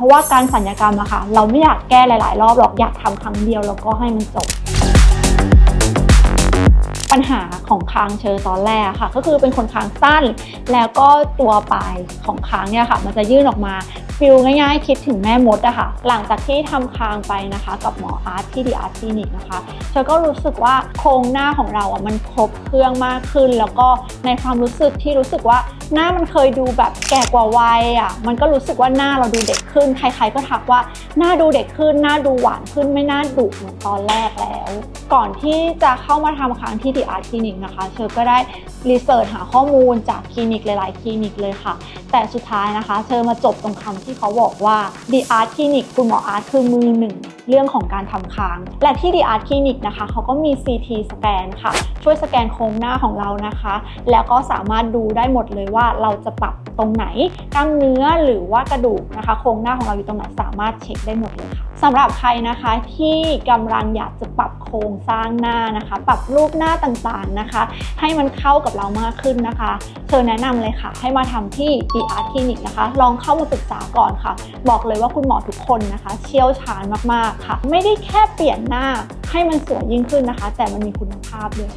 เพราะว่าการสัญญกรรมอะค่ะ เราไม่อยากแก้หลาย ๆ รอบหรอกอยากทำครั้งเดียวแล้วก็ให้มันจบ ปัญหาของคางเชอตอนแรกค่ะ ก็คือเป็นคนคางสั้น แล้วก็ตัวปลายของคางเนี่ยค่ะ มันจะยื่นออกมา ฟิลง่ายๆ คิดถึงแม่มดอะค่ะ หลังจากที่ทำคางไปนะคะ กับหมออาร์ตที่ดีอาร์ตคลินิกนะคะเชอก็รู้สึกว่าโครงหน้าของเราอะมันครบเครื่องมากขึ้น แล้วก็ในความรู้สึกที่รู้สึกว่าหน้ามันเคยดูแบบแก่กว่าวัยอะมันก็รู้สึกว่าหน้าเราดูเด็กขึ้น ใครๆก็ทักว่าหน้าดูเด็กขึ้น หน้าดูหวานขึ้นไม่น่าดุเหมือนตอนแรกแล้ว ก่อนที่จะเข้ามาทำครั้งที่ดีอาร์ตคลินิกนะคะเชอก็ได้รีเสิร์ชหาข้อมูลจากคลินิกหลาย ๆ คลินิกเลยค่ะ แต่สุดท้ายนะคะเชอมาจบตรงคำที่เขาบอกว่า The Art Clinic คุณหมออาร์ตคือมือหนึ่งเรื่องของการทำค้าง และที่ The Art Clinic นะคะเขาก็มี CT สแกนค่ะ ช่วยสแกนโครงหน้าของเรานะคะ แล้วก็สามารถดูได้หมดเลยว่าเราจะปรับ ตรงไหนกล้ามเนื้อหรือว่ากระดูกนะคะ โครงหน้าของเราอยู่ตรงไหนสามารถเช็คได้หมดเลยค่ะสำหรับใครนะคะที่กำลังอยากจะปรับโครงสร้างหน้านะคะ ปรับรูปหน้าต่างๆนะคะ ให้มันเข้ากับเรามากขึ้นนะคะเชิญแนะนำเลยค่ะ ให้มาทำที่ The Art Clinic นะคะ ลองเข้ามาศึกษาก่อนค่ะ บอกเลยว่าคุณหมอทุกคนนะคะ เชี่ยวชาญมากๆค่ะ ไม่ได้แค่เปลี่ยนหน้าให้มันสวยยิ่งขึ้นนะคะ แต่มันมีคุณภาพด้วย